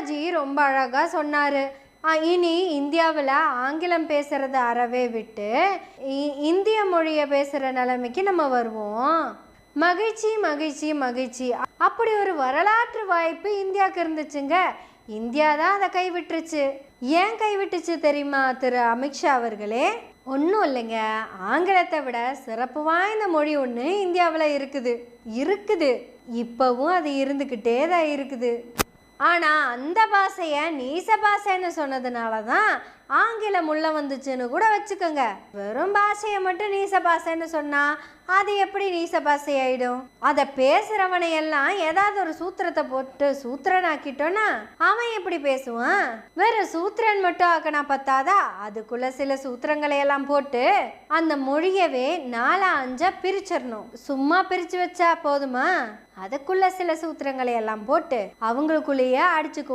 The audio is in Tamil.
நேதாஜி ரொம்ப அழகாக சொன்னார். இனி இந்தியாவில் ஆங்கிலம் பேசுகிறத அறவே விட்டு இந்திய மொழியை பேசுகிற நிலைமைக்கு நம்ம வருவோம். மகிழ்ச்சி மகிழ்ச்சி மகிழ்ச்சி. அப்படி ஒரு வரலாற்று வாய்ப்பு இந்தியாவுக்கு இருந்துச்சுங்க. இந்தியா தான் அதை கைவிட்டுருச்சு. ஏன் கைவிட்டுச்சு தெரியுமா திரு அமித்ஷா அவர்களே? ஒன்றும் இல்லைங்க. ஆங்கிலத்தை விட சிறப்பு வாய்ந்த மொழி ஒன்று இந்தியாவில் இருக்குது. இருக்குது. இப்போவும் அது இருந்துக்கிட்டே தான் இருக்குது. ஆனால் அந்த பாஷையை நீச பாஷைன்னு சொன்னதுனால தான் ஆங்கிலம் உள்ள வந்துச்சுன்னு கூட வச்சுக்கோங்க. வெறும் பாஷையை மட்டும் நீச பாஷைன்னு சொன்னா அது எப்படி நீச பாஷை ஆயிடும் அதை பேசுறவனை எல்லாம் ஏதாவது ஒரு சூத்திரத்தை போட்டு சூத்திரன் ஆக்கிட்டோன்னா அவன் எப்படி பேசுவான்? வெறும் சூத்திரன் மட்டும் ஆக்கினா பத்தாதா? அதுக்குள்ள சில சூத்திரங்களை எல்லாம் போட்டு அந்த மொழியவே நாலா அஞ்சா பிரிச்சிடணும். சும்மா பிரிச்சு வச்சா போதுமா? அதுக்குள்ள சில சூத்திரங்களை எல்லாம் போட்டு அவங்களுக்குள்ளேயே அடிச்சுக்குவோம்.